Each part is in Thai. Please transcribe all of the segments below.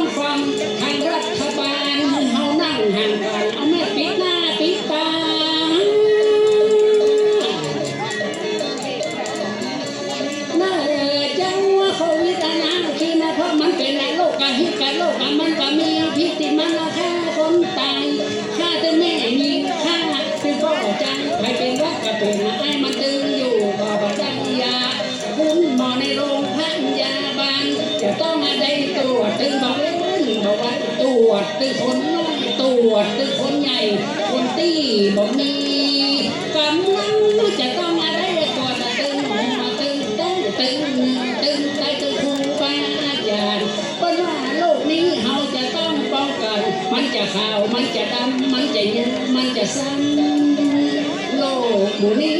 องฟังทางรัฐบาลเฮานั่งห่างกันเอาไม่ปิดหน้าปิดตา Bonito.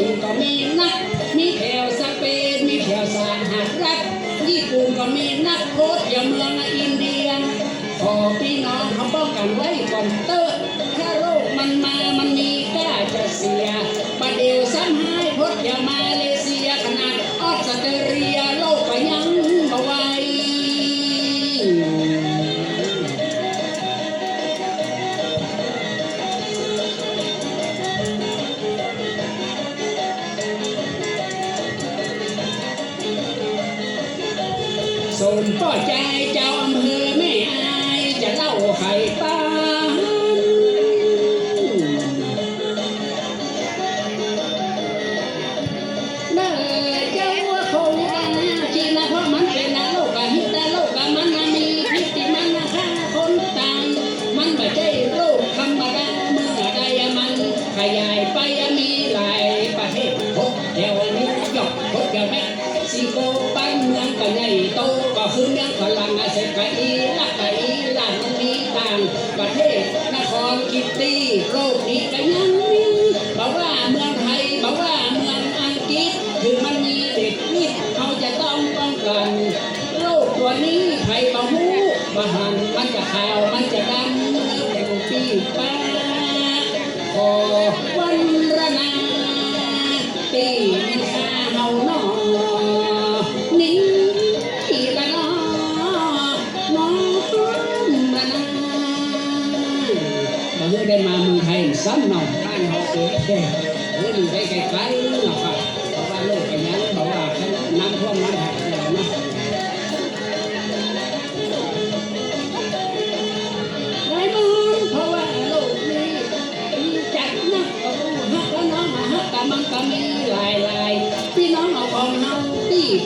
ปุ่นก็มีนัก มีแถวสเปนมีแถวสารหัดรักญี่ปุ่นก็มีนักโคตรอย่เมืองอินเดียขอพี่น้องเขาป้องกันไว้ ส่วนพ่ใจเจ้าอำเภอไม่อายจะเล่าให้ฟัง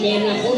Gracias.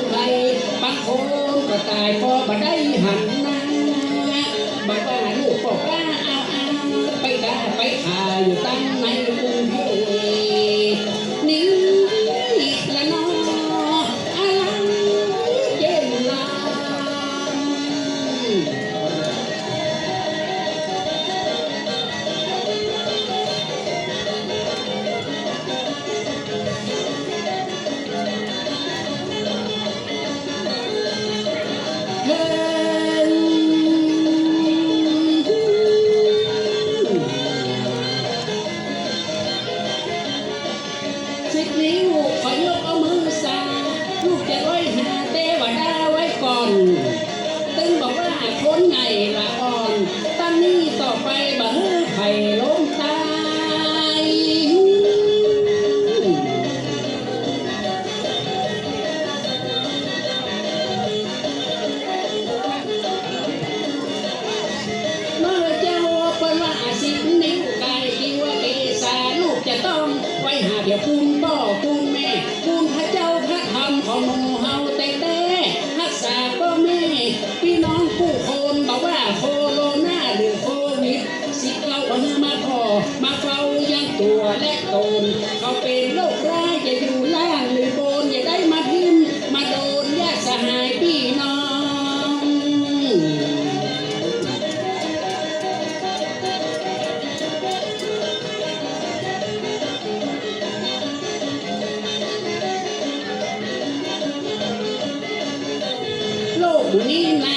lộn ma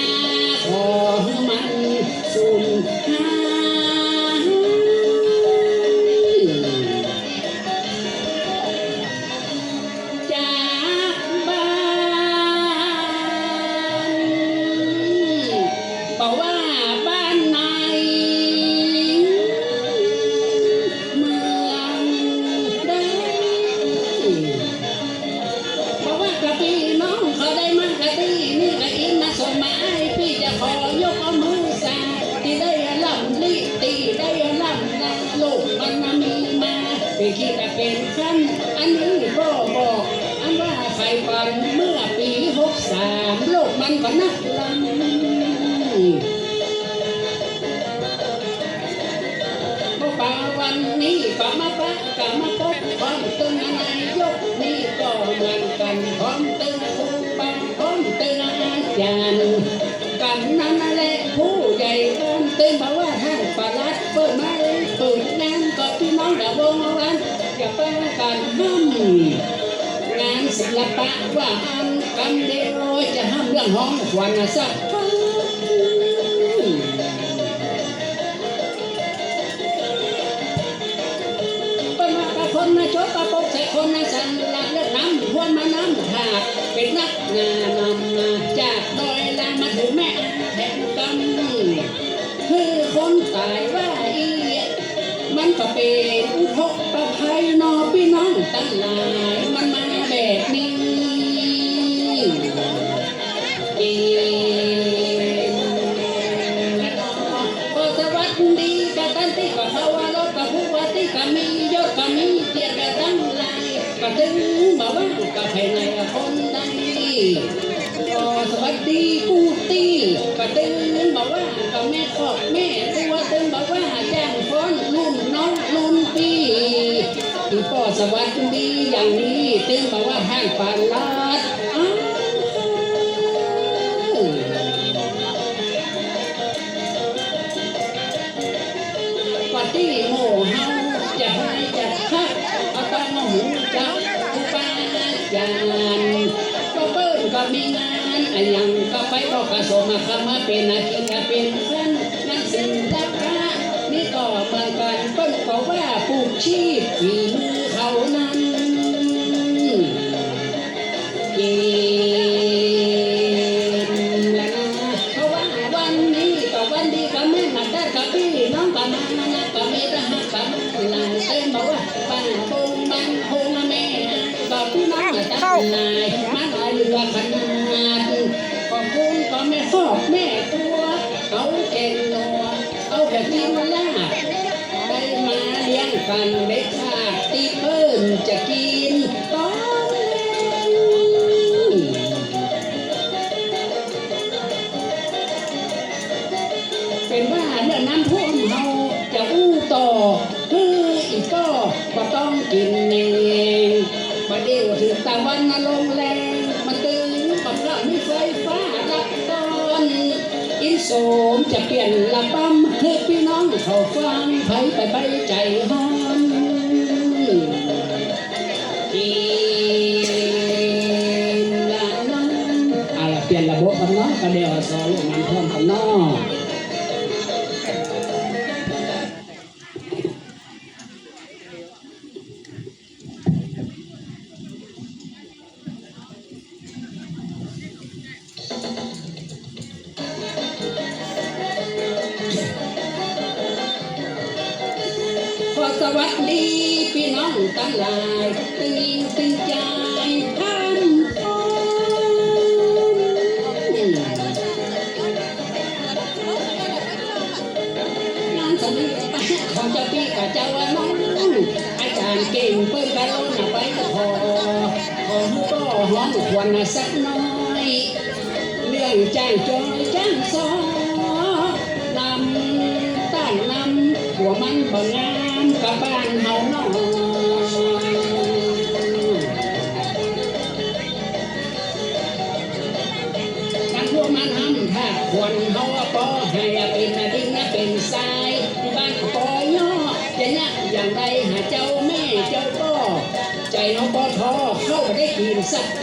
thò mặn sùn hai ที่จะเป็นขั้นอันนี้ก็บอก อันว่าไส่บอลเมื่อปีหกสามโลกมันก็นักลำบ่ป่าวันนี้ป่ามาปะกามาตกความต้นนายยกนี่ก็เหมือนกันพร้อม ศิลปะว่าห้ามกันเดียวจะห้ามเรื่องห้องควันนะสั มาว่างกับแผ่ในคนดังดีก็สวัสดีปูตี้ก็ะตึงมาว่างกับแม่ขอบแม่ตัวตึงบอกว่าแจ้งฟ้อนลุ่นน้องลุ่นปีที่ก็สวัสดีอย่างนี้ตึงบอกว่าห้างปานลา นั้นอยังก็ไปก็กระสมาคมาเป็นอาชีพก็เป็นเพื่อนนั่นสิ่งราคะนี่ก็เหมือนกันต้นก็ว่าปลูกชีพ น้ำท่วมเฮาจะอู้ต่อคืออีกก็ก็ต้องกินเองประเดี๋ยวถึงตะวันนลงแรงมันตึงกับเรามีไฟฟ้ารับตอนอินโสมจะเปลี่ยนละปั๊มให้พี่น้องเขาฟังไผไปไปใจหอมกินละน้องอะล่ะเปลี่ยนระบบกันเนาะก็เดี๋ยวสอนลูกมันพร้อมกันเนาะ พี่น้องทั้งหลายตึงยิงตึงใจท่านพร้อมงานสนิทของเจ้าพี่กับเจ้าว่าน้องอาจารย์เก่งเปิ้ลกันล้นไปก็พอผมก็ห้องควรสักน้อย เรื่องจ้างจอยจ้างซอนำต้านนำหัวมันบ่งา มกับบ้านเฮาน้อยกันพวกมันทำถ้าควรเขาว่าปอให้เป็นดินนะเป็นทรายบ้านปอย่อจะยากอย่างไรหาเจ้าแม่เจ้าก็ใจน้องปอทอเข้าไปได้กินสัก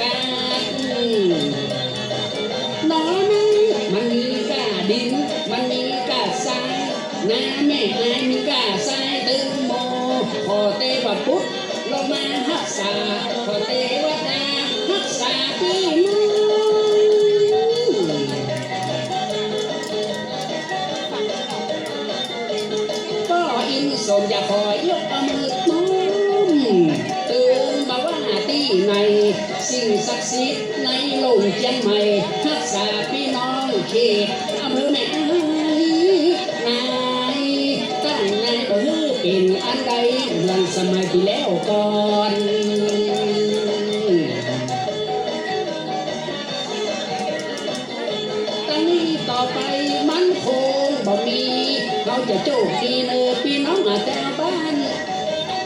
โจกดีเนอพี่น้องอาแต่บ้าน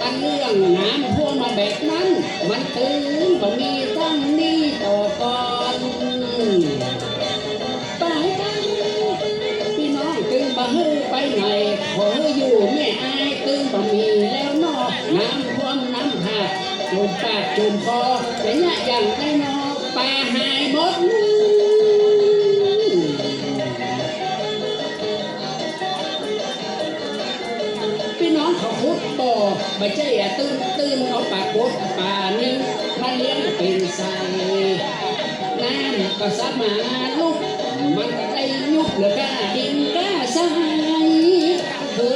ตั้งเรื่องน้ำท่วมมาแบบนั้น มันตึงบ่มีตั้งนี้ต่อก่อนไปกันพี่น้องตึงบ่ฮือไปไหนขออยู่แม่อายตึงบ่มีแล้วนอกน้ำท่วมน้ำหาดจุมปากจุมคอแต่เนี่ยอย่างไร ไม่ใช่อะตื้นตื้นเอาปากกดป่านี้มาเลี้ยงเป็นใสน้ำก็สมาลุกมันได้ยุบเหลือกาดินกาใสเฮ้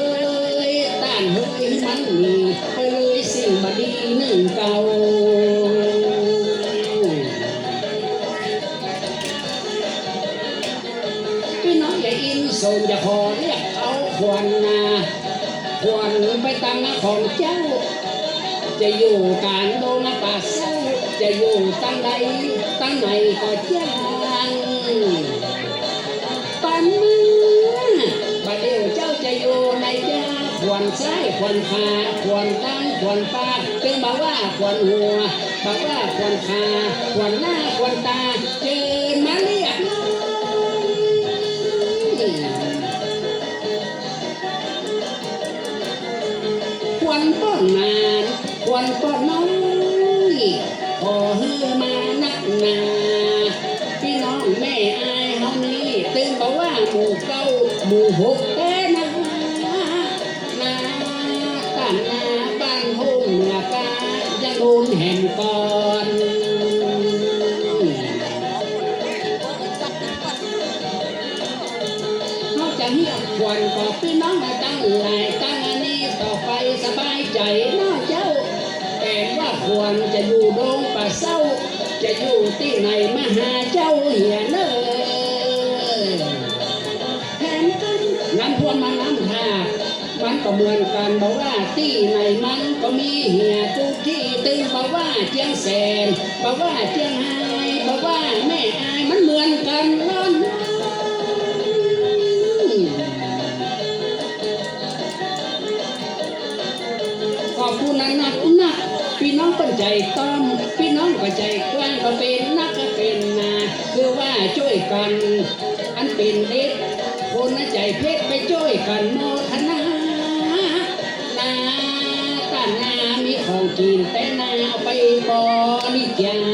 ยต้านเฮ้ยมันมีเฮ้ยสิ่งบดีหนึ่งเก่าพี่น้องอย่าอินโซอย่าขอเรียกเอาควรนาควรไปตามนาของเจ้า จะอยู่การโดนป่าเศร้าจะอยู่ตั้งใดตั้งไหนก็จ้างปันมือบัดเดียวเจ้าจะอยู่ในยาควรซ้ายควรขาควรตั้งควรปากจึงบอกว่าควรหัวบอกว่าควรขาควรหน้าควรตาเจอ อนน้อยขอฮือมานักหนาพี่น้องแม่อายเฮานี้ตึงบอกว่าหมู่เก้าหมู่หกแต่นานาตันนาบ้านโฮมเหนือกาจะโดนแห่งก่อนนอกจากเฮียควรก็พี่น้องมาตั้งหลายตั้งอันนี้ต่อไปสบายใจน้อเจ้า ควรจะอยู่ดงป่าเศร้า จะอยู่ที่ไหนมหาเจ้าเหียเลยแถมกันน้ำท่วมมาน้ำท่ามันก็เหมือนกันบอกว่าที่ไหนมันก็มีเหียทุกที่ตึงบอกว่าเจียงแสนบอกว่าเจียงไฮบอกว่าแม่อายมันเหมือนกันล้อน ใจต้อมพี่น้องก็ใจกว้างก็เป็นนักก็เป็นนาคือว่าช่วยกัน อันเป็นเด็กคนน่ะใจเพชรไปช่วยกันโมทนานาตานามีของกินแต่นาเอาไปบริจาค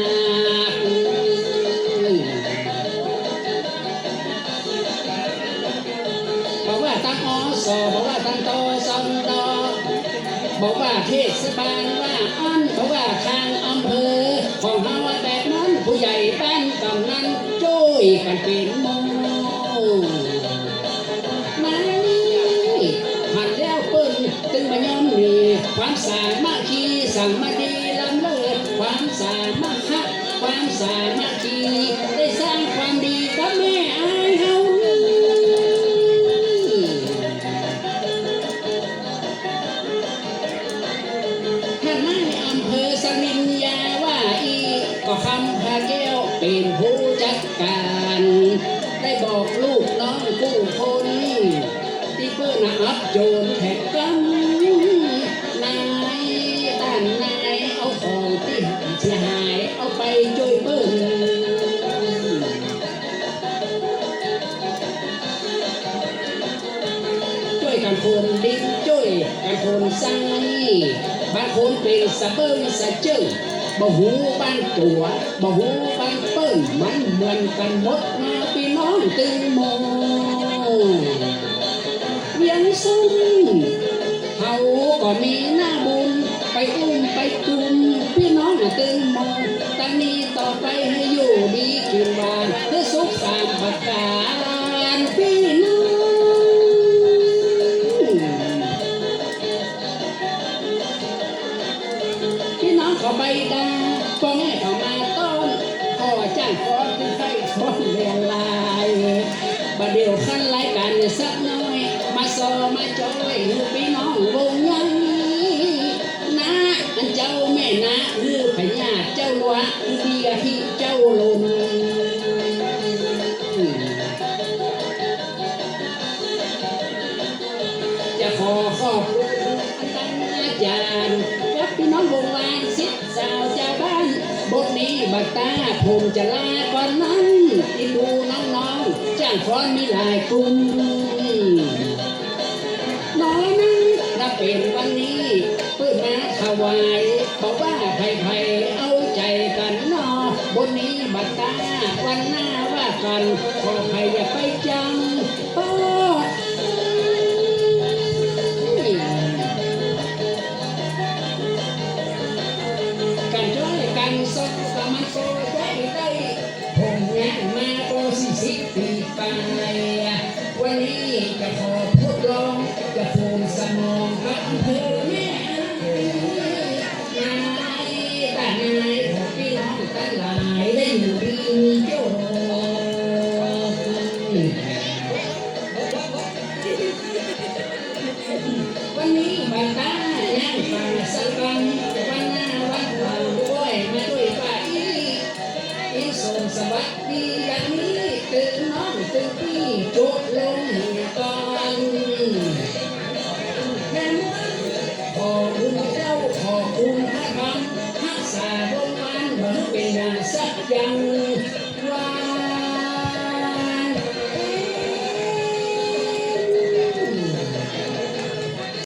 ความสามัคคีสัมมาดีลำเลิศความสามัคคะความสามัคคี คนดินช่วยกันคนสร้างนี่บางคนเป็นสะเบิ้งสะเจิ้งบ่หูบ้านตัวบ่หูบ้านเปิ้นมันเหมือนกันหมดมาพี่น้องตึงโมเวียงซุ่มเขาก็มีหน้าบุญไปอุ้มไปจุมพี่น้องตึงโมตั้งนี้ต่อไปให้อยู่ดีกินบานเพื่อสุขสามประการ พี่น้องเขาไปดังพ่อแม่เขามาต้อนพ่อจ้างฟ้อนขึ้นไฟฟ้อนเรียนลายบัดเดียวขั้นรายการเนี่ยสักน้อย มาซอมาจอยหูพี่น้องวงยังนะอันเจ้าแม่นะหรือพญาเจ้าวะ อนนั้นที่ดูน้องๆจ้างฟ้อนมีหลายกลุ่ม